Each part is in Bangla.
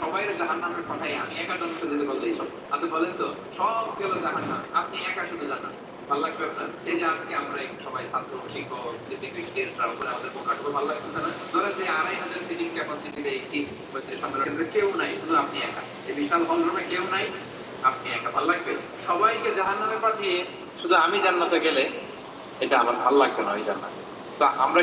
সবাইকে পারলেই সব আচ্ছা কেউ নাই, শুধু আপনি একা। বিশাল কেউ নাই, আপনি একা। ভালো লাগবে? সবাইকে পাঠিয়ে শুধু আমি জান্নাতে গেলে এটা আমার ভালো লাগবে না, ওই জান্নাত। আমরা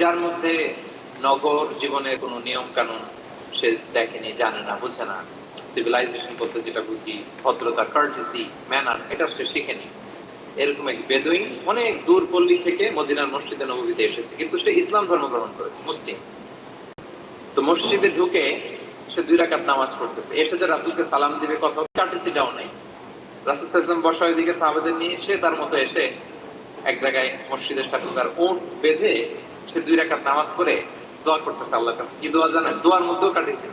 যার মধ্যে নগর জীবনের কোনো নিয়ম কানুন সে দেখেনি, জানে না, বুঝে না। সিভিলাইজেশন বলতে যেটা বুঝি, ভদ্রতা কার্টিসি ম্যানার এটা সে শিখেনি। এরকম এক বেদুইন অনেক দূর পল্লী থেকে মদিনার মসজিদে, নববীতে এসেছে, কিন্তু সে ইসলাম ধর্ম গ্রহণ করেছে, মুসলিম। তো মসজিদে ঢুকে সে দুই রাকাত নামাজ পড়তেছে। এসে যে রাসুলকে সালাম দিবে কথা কার্টিসিটাও নাই। রাসুল সাল্লাম বসা ওইদিকে সাহাবাদের নিয়ে সে তার মতো এসে এক জায়গায় মসজিদের সাথে তার ওট বেঁধে সে দুই রাকাত নামাজ পড়ে দোয়া করতেছে আল্লাহ কাছে। কি দোয়া জানেন? দোয়ার মধ্যেও কাটিয়েছে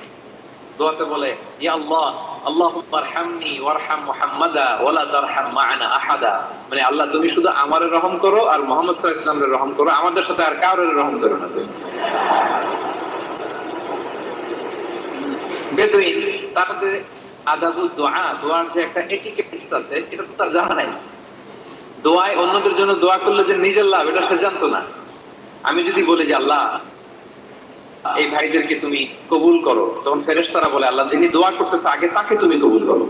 দোয়াতে বলে, ইয়া আল্লাহ মা'ানা আল্লাহ, তুমি শুধু রহম করো আর মুহাম্মদ রহম করো। আমাদের সাথে আর কারোর রহম করো না বেদুইন আদাবু দোয়া, দোয়ার যে একটা এটিকেট আছে, এটা তো তার জানা নাই। দোয়ায় অন্যদের জন্য দোয়া করলে যে নিজের লাভ, এটা সে জানতো না। আমি যদি বলি যে আল্লাহ, এই ভাইদেরকে তুমি কবুল করো, তখন ফেরেশতারা বলে, আল্লাহ যিনি দোয়া করতেছে আগে তাকে তুমি কবুল করো।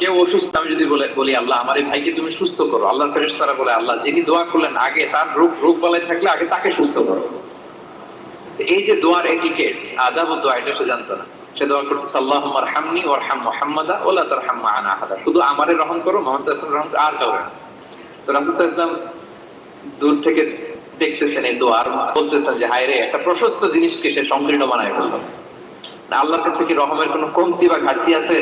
কেউ অসুস্থ, আমি যদি বলে বলি, আল্লাহ, আমার এই ভাইকে তুমি সুস্থ করো। আল্লাহ ফেরেশতারা বলে, আল্লাহ যিনি দোয়া করলেন আগে তার রোগ রোগ বলাই থাকলে আগে তাকে সুস্থ করো। এই যে দোয়ার এটিকেট আদাব দোয়া, এটা সে জানতো না। সে দোয়া করতেছে আল্লাহ হামনি ওর হাম মোহাম্মদা ওলা তার হাম আনা আহাদা। শুধু আমারে রহম করো, মোহাম্মদ ইসলাম রহম আর কাউরে তো রাসুল ইসলাম দূর থেকে দেখতেছেন এই দোয়ার বলতেছেন যে হায় রে একটা প্রশস্ত জিনিসকে সে সংকীর্ণ বানায় ফেলল? না, আল্লাহর কাছে কি রহমের কোনো কমতি বা ঘাটতি আছে?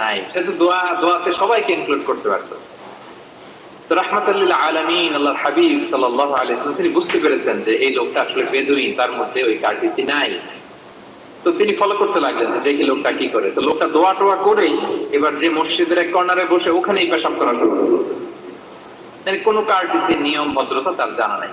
নাই। সে তো দোয়া, দোয়াতে সবাইকে ইনক্লুড করতে পারতো। তো রাহমাতাল্লিল আলামিন হাবিব সাল্লাল্লাহু আলাইহি ওয়াসাল্লাম, তিনি বুঝতে পেরেছেন যে এই লোকটা আসলে বেদুইন, তার মধ্যে ওই কার্টিসি নাই। তো তিনি ফলো করতে লাগলেন যে, দেখি লোকটা কি করে? তো লোকটা দোয়া টোয়া করেই এবার যে মসজিদের এক কর্নারে বসে ওখানেই পেশাব করা শুরু করল। মানে কোনো কার্টিসি নিয়ম, ভদ্রতা তার জানা নাই।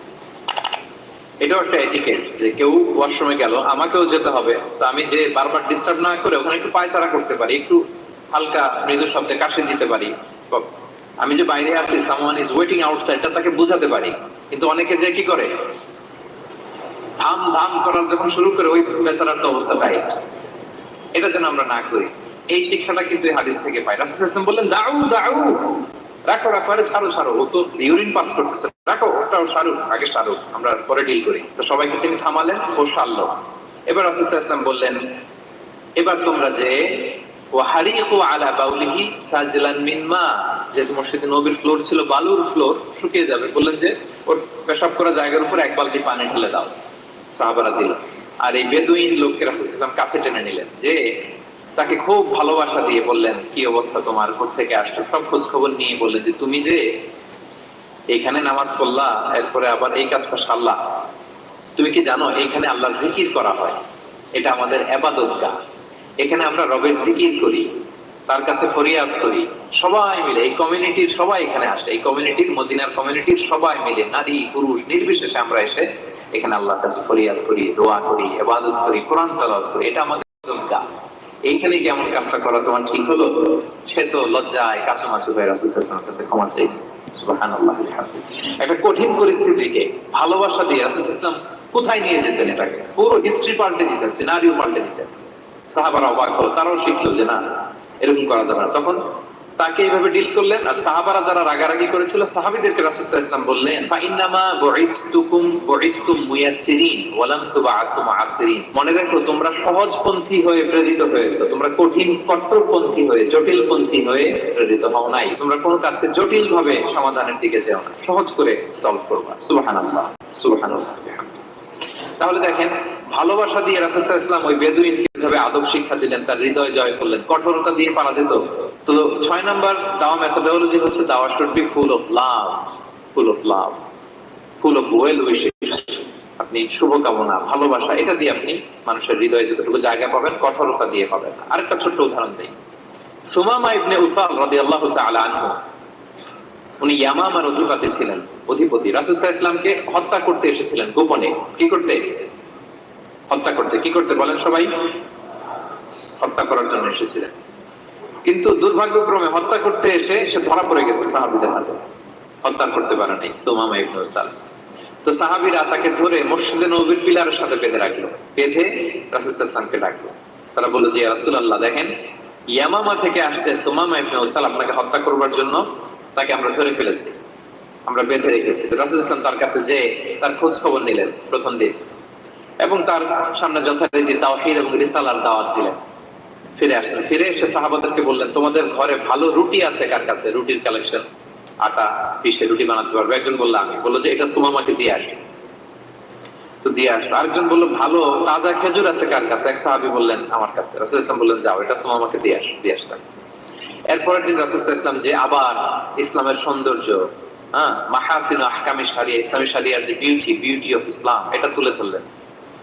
এটাও একটা এটিকেট যে কেউ ওয়াশরুমে গেল, আমাকেও যেতে হবে, তো আমি যে বারবার ডিস্টার্ব না করে ওখানে একটু পায়চারা করতে পারি, একটু হালকা মৃদু শব্দে কাশি দিতে পারি। আমি যে বাইরে আছি সামওয়ান ইজ ওয়েটিং আউটসাইড তাকে বোঝাতে পারি। কিন্তু অনেকে যে কি করে? ধাম ধাম করার যখন শুরু করে, ওই বেচারার তো অবস্থা টাইট এটা যেন আমরা না করি। এই শিক্ষাটা কিন্তু হাদিস থেকে পাই রাসূল বললেন, দাউ দাউ। রাখো রাখো, আরে ছাড়ো ছাড়ো। ও তো ইউরিন পাস করতেছে। রাখো, ওটাও সারুক আগে সারুক আমরা পরে ডিল করি। তো সবাইকে তিনি থামালেন ও সারলো। এবার রাসূল সাল্লাল্লাহু বললেন, এবার তোমরা যে আলা বাউলিহি সাজলান নবীর ফ্লোর ছিল, বালুর ফ্লোর শুকিয়ে যাবে। বললেন যে, ওর পেশাব করা জায়গার উপর এক বালতি পানি ঢেলে দাও। সাহাবারা দিল। আর এই বেদুইন লোককে রাসূল সাল্লাল্লাহু কাছে টেনে নিলেন যে তাকে খুব ভালোবাসা দিয়ে বললেন, কি অবস্থা তোমার? থেকে আসছো? সব খোঁজ খবর নিয়ে বললেন যে, তুমি যে এখানে নামাজ পড়লা, এরপরে আবার এই কাজটা সারলা। তুমি কি জানো, এখানে আল্লাহর জিকির করা হয়? এটা আমাদের এবাদত গা। এখানে আমরা রবের জিকির করি, তার কাছে ফরিয়াদ করি, সবাই মিলে, এই কমিউনিটির সবাই এখানে আসে। এই কমিউনিটির, মদিনার কমিউনিটির সবাই মিলে, নারী, পুরুষ, নির্বিশেষে আমরা এসে এখানে আল্লাহর কাছে ফরিয়াদ করি, দোয়া করি এবাদত করি, কোরআন তালাওয়াত করি। এটা আমাদের গা। এইখানে কি এমন কাজটা করা তোমার ঠিক হলো? সে তো লজ্জায় কাছামাছি হয়ে রাসুলের কাছে ক্ষমা চাই। একটা কঠিন পরিস্থিতিকে ভালোবাসা দিয়ে রাসুল ইসলাম কোথায় নিয়ে যেতেন এটাকে? পুরো হিস্ট্রি পাল্টে দিতেন সিনারিও পাল্টে দিতেন। সাহাবারা অবাক হলো, তারাও শিখলো যে না, এরকম করা যাবে না। তখন তাকে এইভাবে ডিল করলেন আর সাহাবারা যারা রাগারাগি করেছিল, সাহাবিদেরকে রাসূলুল্লাহ ইসলাম বললেন মনে রাখো, তোমরা সহজপন্থী হয়ে প্রেরিত হয়েছো। তোমরা কঠিন কট্টরপন্থী হয়ে, জটিলপন্থী হয়ে প্রেরিত হও নাই। তোমরা কোনো কাছে জটিল ভাবে সমাধানের দিকে যেও না। সহজ করে সলভ করবা। সুবহানাল্লাহ, বিহামদিহি। তাহলে দেখেন ভালোবাসা দিয়ে রাসুল ইসলাম ওই বেদুইন কীভাবে আদব শিক্ষা দিলেন, তার হৃদয় জয় করলেন, কঠোরতা দিয়ে পারা যেত। তো ছয় নাম্বার দাওয়া মেথোডোলজি হচ্ছে দাওয়া should be full of love full of love full of well wish আপনি শুভকামনা, ভালোবাসা, এটা দিয়ে আপনি মানুষের হৃদয়ে যতটুকু জায়গা পাবেন, কঠোরতা দিয়ে পাবেন। আরেকটা ছোট্ট উদাহরণ দিই। সুমামা ইবনে উসাল রাদিয়াল্লাহু তাআলা আনহু, উনি ইয়ামামার অধিপতি ছিলেন, অধিপতি। রাসুলসাহ ইসলামকে হত্যা করতে এসেছিলেন গোপনে। কি করতে? হত্যা করতে। কি করতে বলেন সবাই? হত্যা করার জন্য এসেছিলেন। কিন্তু দুর্ভাগ্যক্রমে হত্যা করতে এসে সে ধরা পড়ে গেছে সাহাবিদের হাতে। হত্যা করতে পারে নাই, সোমামা ইবনে উসাল তো সাহাবিরা তাকে ধরে মসজিদে নবীর পিলারের সাথে বেঁধে রাখল। বেঁধে ইসলামকে ডাকলো। তারা বলল, যে রাসূলুল্লাহ, দেখেন, ইয়ামামা থেকে আসছে সোমামা ইবনে উসাল আপনাকে হত্যা করবার জন্য। তাকে আমরা ধরে ফেলেছি, আমরা বেঁধে রেখেছি। রাসুল ইসলাম তার কাছে যে তার খোঁজ খবর নিলেন প্রথম দিন। এবং তার সামনে যথারীতি তাওহীদ এবং রিসালার দাওয়াত দিলেন। ফিরে আসলেন। ফিরে এসে সাহাবাদেরকে বললেন, তোমাদের ঘরে ভালো রুটি আছে কার কাছে? রুটির কালেকশন আটা, পিসে রুটি বানাতে পারবে? একজন বলল, আমি। বলল যে, এটা সুমামাকে দিয়ে আসো তো দিয়ে আরেকজন বলল, ভালো, তাজা খেজুর আছে কার কাছে? এক সাহাবি বললেন, আমার কাছে। রাসুল ইসলাম বললেন, যাও, এটা সুমামাকে দিয়ে আসো, দিয়ে আসলাম এরপরের দিন রাসুল ইসলাম যে আবার ইসলামের সৌন্দর্য হ্যাঁ মাহাসিন আহকামে সারিয়া ইসলামী সারিয়ার যে বিউটি বিউটি অফ ইসলাম এটা তুলে ধরলেন।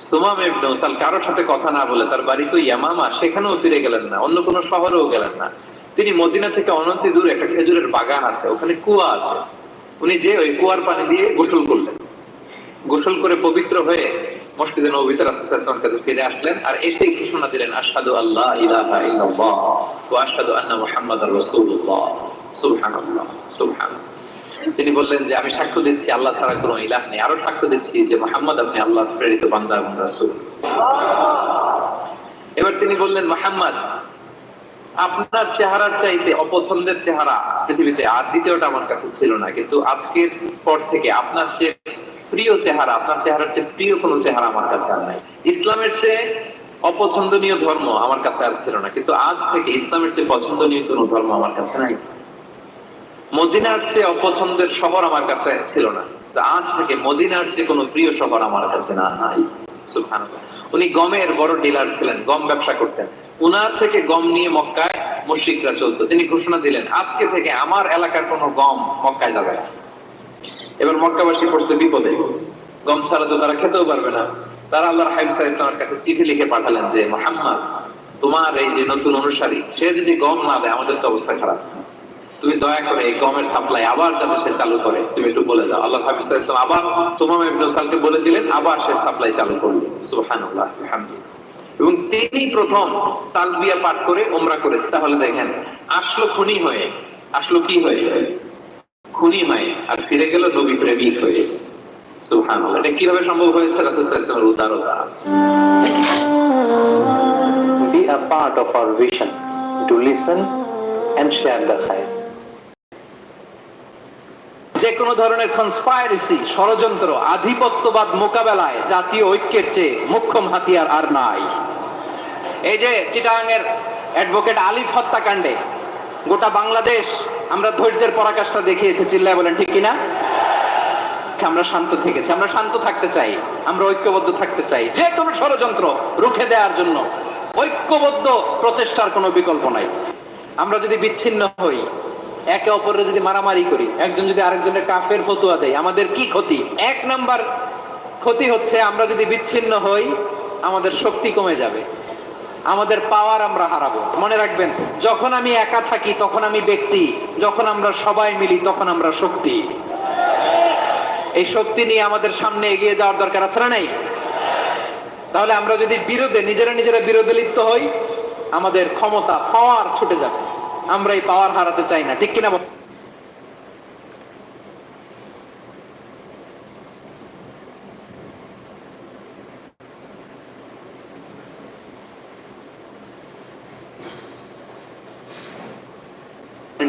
সুমাম ইবনে উসাল সাথে কথা না বলে তার বাড়ি তো ইয়ামামা, সেখানেও ফিরে গেলেন না, অন্য কোনো শহরেও গেলেন না। তিনি মদিনা থেকে অনতি দূরে একটা খেজুরের বাগান আছে, ওখানে কুয়া আছে। উনি যে ওই কুয়ার পানি দিয়ে গোসল করলেন। গোসল করে পবিত্র হয়ে মসজিদে কাছে ফিরে আসলেন আর এসেই ঘোষণা দিলেন আল্লাহ ইলাহা ইল্লাল্লাহ ওয়া আশহাদু আন্না মুহাম্মাদার রাসূলুল্লাহ। সুবহানাল্লাহ সুবহানাল্লাহ। তিনি বললেন যে, আমি সাক্ষ্য দিচ্ছি, আল্লাহ ছাড়া কোনো ইলাহ নেই। আরও সাক্ষ্য দিচ্ছি যে, মোহাম্মদ আপনি আল্লাহ প্রেরিত বান্দা এবং রাসূল। এবার তিনি বললেন, মোহাম্মদ, আপনার চেহারার চাইতে অপছন্দের চেহারা পৃথিবীতে আর দ্বিতীয়টা আমার কাছে ছিল না। কিন্তু আজকের পর থেকে আপনার চেয়ে প্রিয় চেহারা, আপনার চেহারার চেয়ে প্রিয় কোনো চেহারা আমার কাছে আর নাই। ইসলামের চেয়ে অপছন্দনীয় ধর্ম আমার কাছে আর ছিল না। কিন্তু আজ থেকে ইসলামের চেয়ে পছন্দনীয় কোনো ধর্ম আমার কাছে নাই। মদিনার চেয়ে অপছন্দের শহর আমার কাছে ছিল না। আজ থেকে মদিনার চেয়ে কোনো প্রিয় শহর আমার কাছে না নাই। উনি গমের বড় ডিলার ছিলেন, গম ব্যবসা করতেন। উনার থেকে গম নিয়ে মক্কায় মুশরিকরা চলতো। তিনি ঘোষণা দিলেন, আজকে থেকে আমার এলাকার কোনো গম মক্কায় যাবে না। এবার মক্কাবাসী পড়ছে বিপদে। গম ছাড়া তো তারা খেতেও পারবে না। তারা আল্লাহর হাইফসা ইসলামের কাছে চিঠি লিখে পাঠালেন যে, মোহাম্মদ, তোমার এই যে নতুন অনুসারী, সে যদি গম না দেয়, আমাদের তো অবস্থা খারাপ। তুমি দয়া করে এই গমের সাপ্লাই আবার যাতে সে চালু করে। তুমি একটু বলে দাও। আল্লাহ হাফিজ ইসলাম আবার তোমার ইবনে সালকে বলে দিলেন, আবার সে সাপ্লাই চালু করল সুবহানাল্লাহ এবং তিনি প্রথম তালবিয়া পাঠ করে ওমরা করেছে। তাহলে দেখেন, আসলো খুনি হয়ে, আসলো কি হয়ে? খুনি হয়ে, আর ফিরে গেল নবী প্রেমিক হয়ে। সুবহানাল্লাহ, এটা কীভাবে সম্ভব হয়েছে? রাসূল সাল্লাল্লাহু উদারতা। Be a part of our vision. To listen and share the khair. কোনো ধরনের কনস্পাইরেসি ষড়যন্ত্র, আধিপত্যবাদ মোকাবেলায় জাতীয় ঐক্যের চেয়ে মুখ্যম হাতিয়ার আর নাই। এই যে চিটাগাংয়ের অ্যাডভোকেট আলিফ হত্যাকাণ্ডে গোটা বাংলাদেশ, আমরা ধৈর্যের পরাকাষ্ঠা দেখিয়েছে, চিল্লায় বলেন, ঠিক কিনা? আমরা শান্ত থেকেছি, আমরা শান্ত থাকতে চাই, আমরা ঐক্যবদ্ধ থাকতে চাই। যে কোনো ষড়যন্ত্র রুখে দেওয়ার জন্য ঐক্যবদ্ধ প্রচেষ্টার কোনো বিকল্প নাই। আমরা যদি বিচ্ছিন্ন হই একে অপরের যদি মারামারি করি, একজন যদি আরেকজনের কাফের ফতুয়া দেয়, আমাদের কি ক্ষতি? এক নাম্বার ক্ষতি হচ্ছে আমরা যদি বিচ্ছিন্ন হই, আমাদের শক্তি কমে যাবে, আমাদের পাওয়ার আমরা হারাবো। মনে রাখবেন, যখন আমি একা থাকি, তখন আমি ব্যক্তি, যখন আমরা সবাই মিলি, তখন আমরা শক্তি। এই শক্তি নিয়ে আমাদের সামনে এগিয়ে যাওয়ার দরকার আছে না নাই? তাহলে আমরা যদি বিরোধে, নিজেরা নিজেরা বিরোধে লিপ্ত হই, আমাদের ক্ষমতা পাওয়ার ছুটে যাবে। আমরা এই পাওয়ার হারাতে চাই না, ঠিক কিনা?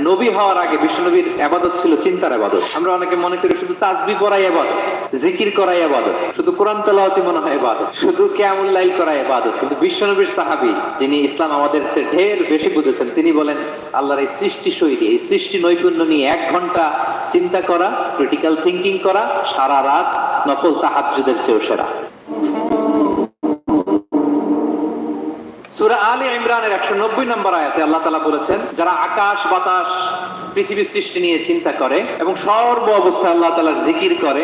নবী হওয়ার আগে বিশ্বনবীর আবাদত ছিল চিন্তার আবাদত আমরা অনেকে মনে করি শুধু তাজবি করাই আবাদত জিকির করাই আবাদত শুধু কোরআন তেলাওয়াতি মনে হয় আবাদত শুধু কেমন লাইল করাই আবাদত কিন্তু বিশ্বনবীর সাহাবী, যিনি ইসলাম আমাদের চেয়ে ঢের বেশি বুঝেছেন, তিনি বলেন, আল্লাহর এই সৃষ্টি শৈলী, এই সৃষ্টি নৈপুণ্য নিয়ে এক ঘণ্টা চিন্তা করা ক্রিটিক্যাল থিঙ্কিং করা, সারা রাত নফল তাহাজ্জুদের চেয়েও সেরা। সূরা আলী ইমরানের একশো নব্বই নম্বর আয়াতে আল্লাহ তালা বলেছেন, যারা আকাশ, বাতাস, পৃথিবীর সৃষ্টি নিয়ে চিন্তা করে এবং সর্ব অবস্থায় আল্লাহ তালার জিকির করে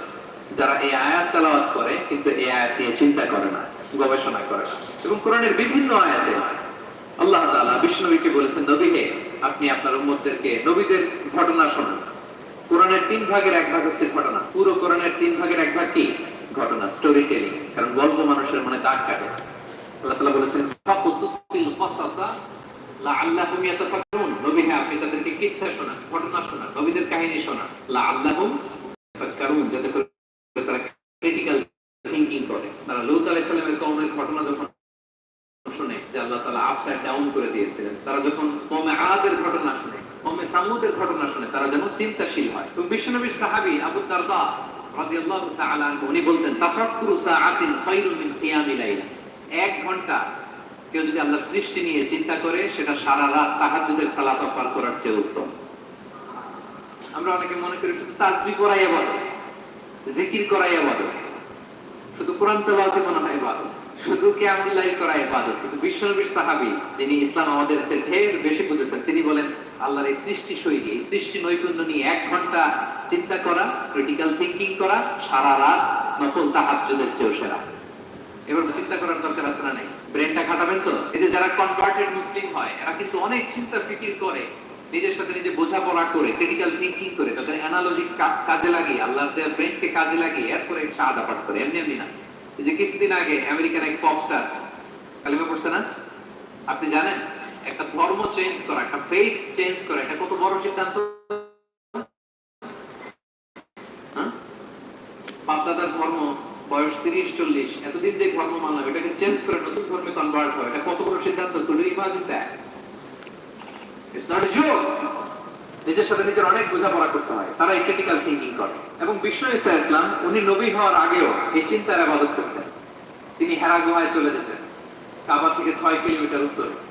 যারা এই আয়াত তেলাওয়াত করে, কিন্তু এই আয়াত নিয়ে চিন্তা করে না, গবেষণা করে না। এবং কোরআনের বিভিন্ন আয়াতে আল্লাহ তাআলা বিষ্ণুকে বলেছেন, নবী হে, আপনি আপনার উম্মতদেরকে, নবীদের ঘটনা শোনান। কোরআনের তিন ভাগের এক ভাগ হচ্ছে ঘটনা। পুরো কোরআনের তিন ভাগের এক ভাগ কি? ঘটনা স্টোরি টেলিং কারণ গল্প মানুষের মনে দাগ কাটে। আল্লাহ তাআলা বলেছেন ফাকুসুসিল কসাসা লাআল্লাহুম ইয়াতাফাক্কারুন নবী হ্যাঁ আপনি তাদেরকে কিচ্ছা শোনান ঘটনা শোনান নবীদের কাহিনী শোনান লাআল্লাহুম ইয়াতাফাক্কারুন যাতে করে তারা ক্রিটিক্যাল থিংকিং করে তারা লূত আলাইহিস সালামের কওমের ঘটনা যখন শুনে যে আল্লাহ তাআলা আপসাইড ডাউন করে দিয়েছিলেন তারা যখন কওমে আদের ঘটনা শুনে কওমে সামুদের ঘটনা শুনে তারা যেন চিন্তাশীল হয় তো বিশ্বনবীর সাহাবী আবু রাদিয়াল্লাহু তাআলা উনি বলতেন, তাফাক্কুরু সাআতিন মিন লাইল। এক ঘণ্টা কেউ যদি সৃষ্টি নিয়ে চিন্তা করে, সেটা সারা রাত তাহাজ্জুদের সালাত পার করার চেয়ে উত্তম। আমরা অনেকে মনে করি শুধু তাসবিহ করাই ইবাদত, জিকির করাই ইবাদত, শুধু কোরআন তেলাওয়াতে মনে হয় ইবাদত, শুধু কিয়ামুল লাইল করা ইবাদত। কিন্তু বিশ্বনবীর সাহাবী, যিনি ইসলাম আমাদের চেয়ে ঢের বেশি বুঝেছেন, তিনি বলেন আল্লাহর এই সৃষ্টি শৈলী এই সৃষ্টি নৈপুণ্য নিয়ে এক ঘণ্টা চিন্তা করা ক্রিটিক্যাল থিঙ্কিং করা, সারা রাত নফল তাহাজ্জুদের চেয়েও সেরা। এবার চিন্তা করার দরকার আছে না নেই? ব্রেনটা খাটাবেন তো? এই যে যারা কনভার্টেড মুসলিম হয়, এরা কিন্তু অনেক চিন্তা ফিকির করে, নিজের সাথে নিজে বোঝাপড়া করে ক্রিটিক্যাল থিঙ্কিং করে, তাদের অ্যানালজি কাজে লাগিয়ে, আল্লাহ দেয়ার ব্রেনকে কাজে লাগিয়ে, এরপরে শাহাদা পাঠ করে, এমনি এমনি না। এই যে কিছুদিন আগে আমেরিকান এক পপ স্টার কালিমা পড়ছে না? আপনি জানেন? একটা ধর্ম চেঞ্জ করা, একটা ফেথ চেঞ্জ করা এটা কত বড় সিদ্ধান্ত? হ্যাঁ? বাপদাদার ধর্ম, বয়স তিরিশ, চল্লিশ, এতদিন যে ধর্ম মানলাম, এটাকে চেঞ্জ করে নতুন ধর্মে কনভার্ট হয় এটা কত বড় সিদ্ধান্ত? ইমাজিন নিজের সাথে নিজের অনেক বোঝাপড়া করতে হয়। তারা ক্রিটিক্যাল থিঙ্কিং করে। এবং বিষ্ণু ইসা ইসলাম, উনি নবী হওয়ার আগেও এই চিন্তার আবাদত করতেন। তিনি হেরা গুহায় চলে যেতেন। কাবা থেকে ছয় কিলোমিটার উত্তরে।